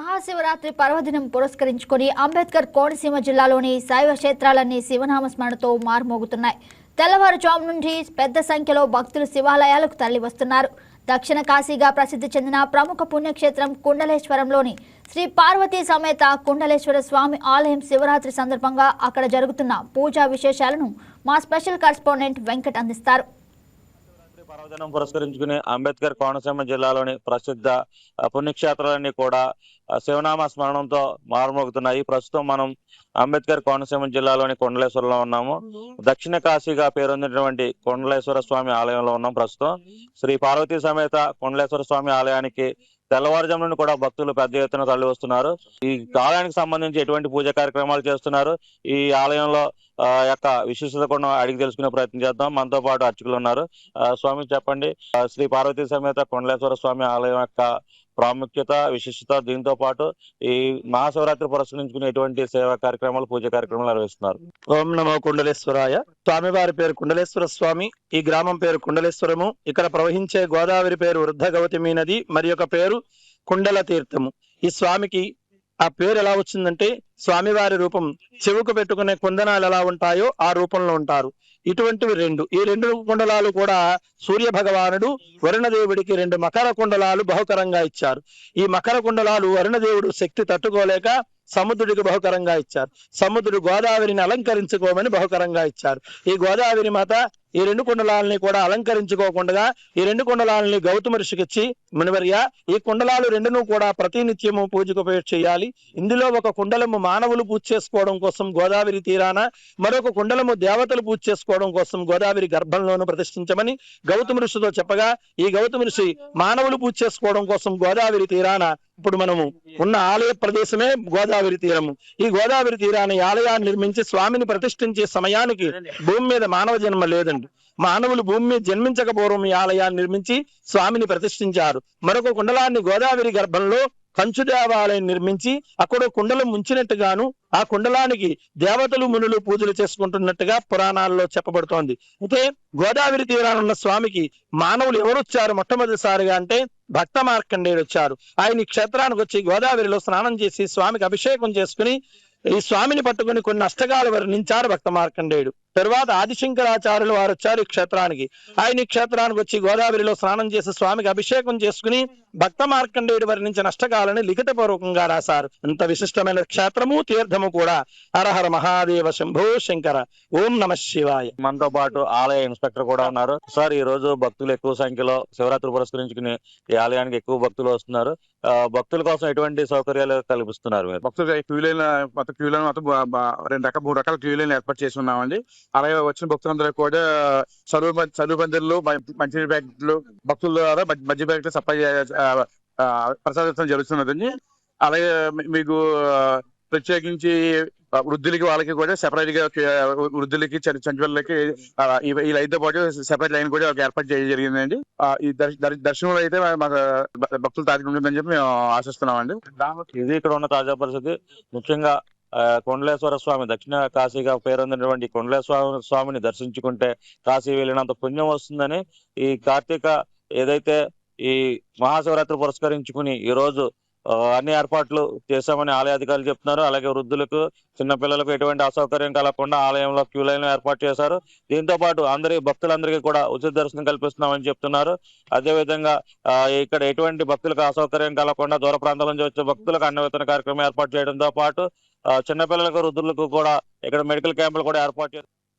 మహాశివరాత్రి పర్వదినం పురస్కరించుకొని అంబేద్కర్ కోనసీమ జిల్లాలోని శైవ క్షేత్రాలన్నీ శివనామ స్మరణతో మారుమోగుతున్నాయి. తెల్లవారుజాము నుండి పెద్ద సంఖ్యలో భక్తులు శివాలయాలకు తరలి వస్తున్నారు దక్షిణ కాశీగా ప్రసిద్ధి చెందిన ప్రముఖ పుణ్యక్షేత్రం కుండలేశ్వరంలోని శ్రీ పార్వతీ సమేత కుండలేశ్వర స్వామి ఆలయం శివరాత్రి సందర్భంగా అక్కడ జరుగుతున్న పూజా విశేషాలను మా స్పెషల్ కరెస్పాండెంట్ వెంకట్ అందిస్తారు. పర్వదినం పురస్కరించుకుని అంబేద్కర్ కోనసీమ జిల్లాలోని ప్రసిద్ధ పుణ్యక్షేత్రాలన్నీ కూడా శివనామ స్మరణంతో మారుమోగుతున్నాయి. ప్రస్తుతం మనం అంబేద్కర్ కోనసీమ జిల్లాలోని కొండలేశ్వరంలో ఉన్నాము. దక్షిణ కాశీగా పేరొందినటువంటి కొండలేశ్వర స్వామి ఆలయంలో ఉన్నాం ప్రస్తుతం. శ్రీ పార్వతీ సమేత కొండలేశ్వర స్వామి ఆలయానికి తెల్లవారుజాము నుండి కూడా భక్తులు పెద్ద ఎత్తున తరలి వస్తున్నారు. ఈ ఆలయానికి సంబంధించి ఎటువంటి పూజ కార్యక్రమాలు చేస్తున్నారు? ఈ ఆలయంలో ఆ, యొక్క విశిష్టత కూడా అడిగి తెలుసుకునే ప్రయత్నం చేద్దాం. మనతో పాటు అర్చకులు ఉన్నారు. స్వామి చెప్పండి. శ్రీ పార్వతీ సమేత కొండలేశ్వర స్వామి ఆలయం యొక్క ప్రాముఖ్యత విశిష్టత దీంతో పాటు ఈ మహాశివరాత్రి పురస్కరించుకునేటువంటి సేవా కార్యక్రమాలు పూజ కార్యక్రమాలు నిర్వహిస్తున్నారు. ఓం నమో కుండలేశ్వరాయ. స్వామివారి పేరు కుండలేశ్వర స్వామి. ఈ గ్రామం పేరు కుండలేశ్వరము. ఇక్కడ ప్రవహించే గోదావరి పేరు వృద్ధ గౌతమి నది మరి యొక్క పేరు కుండల తీర్థము. ఈ స్వామికి ఆ పేరు ఎలా వచ్చిందంటే స్వామివారి రూపం చెవుకు పెట్టుకునే కుందనాలు ఎలా ఉంటాయో ఆ రూపంలో ఉంటారు. ఇటువంటివి రెండు. ఈ రెండు కుండలాలు కూడా సూర్య భగవానుడు వరుణదేవుడికి రెండు మకర కుండలాలు బహుకరంగా ఇచ్చారు. ఈ మకర కుండలాలు వరుణదేవుడు శక్తి తట్టుకోలేక సముద్రుడికి బహుకరంగా ఇచ్చారు. సముద్రుడు గోదావరిని అలంకరించుకోమని బహుకరంగా ఇచ్చారు. ఈ గోదావరి మాత ఈ రెండు కుండలాలని కూడా అలంకరించుకోకుండా ఈ రెండు కుండలాలని గౌతమ ఋషికిచ్చి మునివర్య ఈ కుండలాలు రెండును కూడా ప్రతినిత్యము పూజకు ఉపయోగ చేయాలి. ఇందులో ఒక కుండలము మానవులు పూజ చేసుకోవడం కోసం గోదావరి తీరాన మరొక కుండలము దేవతలు పూజ చేసుకోవడం కోసం గోదావరి గర్భంలోను ప్రతిష్ఠించమని గౌతమ ఋషితో చెప్పగా ఈ గౌతమ ఋషి మానవులు పూజ చేసుకోవడం కోసం గోదావరి తీరాన ఇప్పుడు మనము ఉన్న ఆలయ ప్రదేశమే గోదావరి తీరము ఈ గోదావరి తీరాన్ని ఆలయాన్ని నిర్మించి స్వామిని ప్రతిష్ఠించే సమయానికి భూమి మీద మానవ జన్మ లేదండి. మానవులు భూమి మీద జన్మించక పూర్వం ఈ ఆలయాన్ని నిర్మించి స్వామిని ప్రతిష్ఠించారు. మరొక కుండలాన్ని గోదావరి గర్భంలో కంచు దేవాలయం నిర్మించి అక్కడ కుండలు ముంచినట్టుగాను ఆ కుండలానికి దేవతలు మునులు పూజలు చేసుకుంటున్నట్టుగా పురాణాల్లో చెప్పబడుతోంది. అయితే గోదావరి తీరాన ఉన్న స్వామికి మానవులు ఎవరు వచ్చారు మొట్టమొదటిసారిగా అంటే భక్త మార్కండేయుడు వచ్చారు. ఆయన ఈ క్షేత్రానికి వచ్చి గోదావరిలో స్నానం చేసి స్వామికి అభిషేకం చేసుకుని ఈ స్వామిని పట్టుకుని కొన్ని అష్టకాలు వర్ణించారు భక్త మార్కండేయుడు తరువాత ఆదిశంకరాచార్యులు వారు వచ్చారు ఈ క్షేత్రానికి. ఆయన ఈ క్షేత్రానికి వచ్చి గోదావరిలో స్నానం చేసి స్వామికి అభిషేకం చేసుకుని భక్త మార్కండేయుడు వర్ణించిన అష్టకాలని లిఖిత పూర్వకంగా రాశారు. అంత విశిష్టమైన క్షేత్రము తీర్థము కూడా. హరహర మహాదేవ శంభో శంకర. ఓం నమ శివాయ. మనతో పాటు ఆలయ ఇన్స్పెక్టర్ కూడా ఉన్నారు. సార్ ఈ రోజు భక్తులు ఎక్కువ సంఖ్యలో శివరాత్రి పురస్కరించుకుని ఈ ఆలయానికి ఎక్కువ భక్తులు వస్తున్నారు. ఆ, భక్తుల కోసం ఎటువంటి సౌకర్యాలు కల్పిస్తున్నారు మీరు? భక్తులు క్యూ లైన్ మొత్తం క్యూ లైన్ మొత్తం రెండు రకాల మూడు రకాల క్యూ లైన్ ఏర్పాటు చేసి ఉన్నామండి. అలాగే వచ్చిన భక్తులందరూ కూడా చదువు చదువు పందిర్లు మంచి ప్యాకెట్లు భక్తుల ద్వారా మధ్య- ప్యాకెట్లు సప్లై చే- ప్రసాదించడం జరుగుతున్నదండి. అలాగే మీకు ప్రత్యేకించి వృద్ధులకి వాళ్ళకి కూడా సెపరేట్గా వృద్ధులకి చని- చనిపోయినకి ఆ, ఈ లైన్తో పాటు సెపరేట్ లైన్ కూడా ఒక ఏర్పాటు చేయడం జరిగిందండి. ఈ దర్శనంలో అయితే మాకు భక్తులు తారీఖు ఉంటుందని చెప్పి మేము ఆశిస్తున్నామండి. ఇది ఇక్కడ ఉన్న తాజా పరిస్థితి. ముఖ్యంగా కొండలేశ్వర స్వామి దక్షిణ కాశీగా పేరొందినటువంటి కొండలేశ్వర స్వామిని దర్శించుకుంటే కాశీ వెళ్ళినంత పుణ్యం వస్తుందని ఈ కార్తీక ఏదైతే ఈ మహాశివరాత్రి పురస్కరించుకుని ఈ రోజు అన్ని ఏర్పాట్లు చేశామని ఆలయ అధికారులు చెప్తున్నారు. అలాగే వృద్ధులకు చిన్నపిల్లలకు ఎటువంటి అసౌకర్యం కలగకుండా ఆలయంలో క్యూ లైన్ ఏర్పాటు చేశారు. దీంతో పాటు అందరి భక్తులందరికీ కూడా ఉచిత దర్శనం కల్పిస్తున్నామని చెప్తున్నారు. అదే విధంగా ఇక్కడ ఎటువంటి భక్తులకు అసౌకర్యం కలగకుండా దూర ప్రాంతాల నుంచి వచ్చే భక్తులకు అన్న విత్తన కార్యక్రమం ఏర్పాటు చేయడంతో పాటు చిన్నపిల్లలకు వృద్ధులకు కూడా ఇక్కడ మెడికల్ క్యాంపులు కూడా ఏర్పాటు చేస్తారు